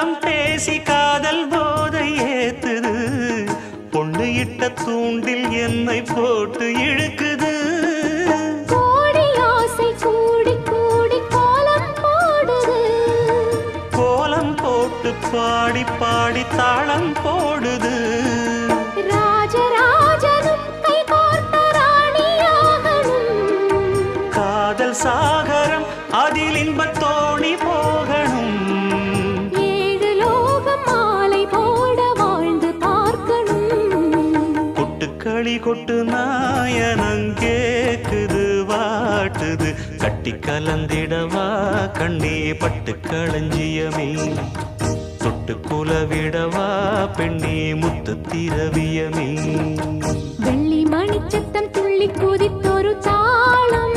காலம் பேசி காதல் போதை ஏத்துது. பொண்ணு இட்ட தூண்டில் என்னை போட்டு இழுக்குது. கோடி ஆசை கூடி கூடி கோலம் போடுது. கோலம் போட்டு பாடி பாடி தாளம் போடுது. ராஜராஜனும் கை கோர்த்த ராணியாகணும். காதல் சாகரம் அதில் இன்பத் களி கொட்டு நாயனங்கேக்குது வாட்டுது. கட்டி கலந்திடவா கண்ணே பட்டு களஞ்சியமே தொட்டு குலவிடவா பெண்ணே முத்து திரவியமே வெள்ளி மணிச்சத்தம் துள்ளி குதித்தொரு தாளம்